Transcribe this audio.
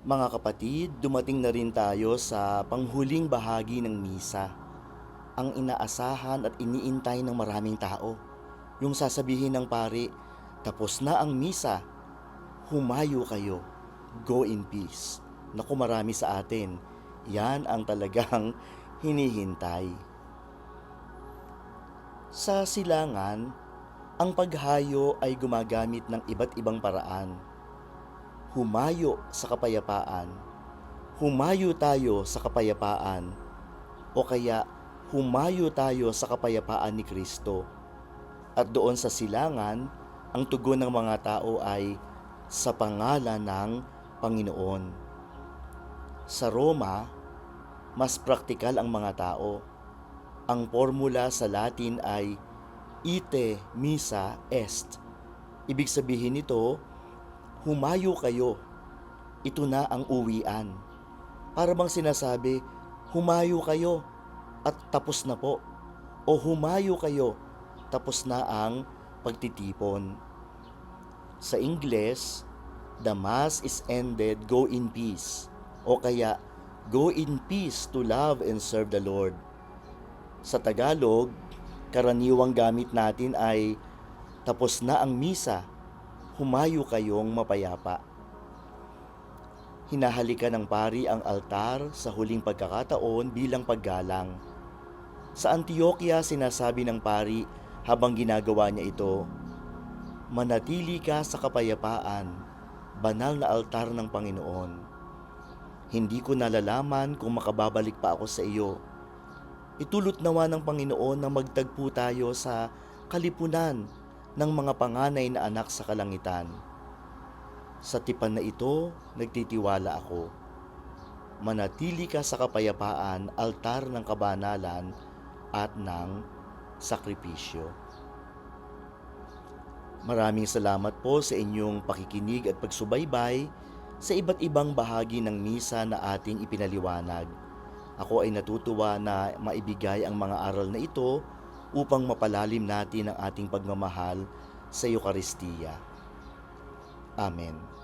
Mga kapatid, dumating na rin tayo sa panghuling bahagi ng misa. Ang inaasahan at iniintay ng maraming tao. Yung sasabihin ng pari, tapos na ang misa, humayo kayo, go in peace. Naku marami sa atin, yan ang talagang hinihintay. Sa silangan, ang paghayo ay gumagamit ng iba't ibang paraan humayo sa kapayapaan. Humayo tayo sa kapayapaan. O kaya, humayo tayo sa kapayapaan ni Kristo. At doon sa silangan, ang tugon ng mga tao ay sa pangalan ng Panginoon. Sa Roma, mas praktikal ang mga tao. Ang formula sa Latin ay ite missa est. Ibig sabihin nito, humayo kayo. Ito na ang uwian. Para bang sinasabi, humayo kayo at tapos na po. O humayo kayo, tapos na ang pagtitipon. Sa Ingles, the mass is ended, go in peace. O kaya, go in peace to love and serve the Lord. Sa Tagalog, karaniwang gamit natin ay tapos na ang misa, humayo kayong mapayapa. Hinahalikan ng pari ang altar sa huling pagkakataon bilang paggalang. Sa Antioquia, sinasabi ng pari habang ginagawa niya ito, Manatili ka sa kapayapaan, banal na altar ng Panginoon. Hindi ko nalalaman kung makababalik pa ako sa iyo. Itulot nawa ng Panginoon na magtagpo tayo sa kalipunan ng mga panganay na anak sa kalangitan. Sa tipan na ito, nagtitiwala ako. Manatili ka sa kapayapaan, altar ng kabanalan at ng sakripisyo. Maraming salamat po sa inyong pakikinig at pagsubaybay sa iba't ibang bahagi ng misa na ating ipinaliwanag. Ako ay natutuwa na maibigay ang mga aral na ito upang mapalalim natin ang ating pagmamahal sa Eukaristiya. Amen.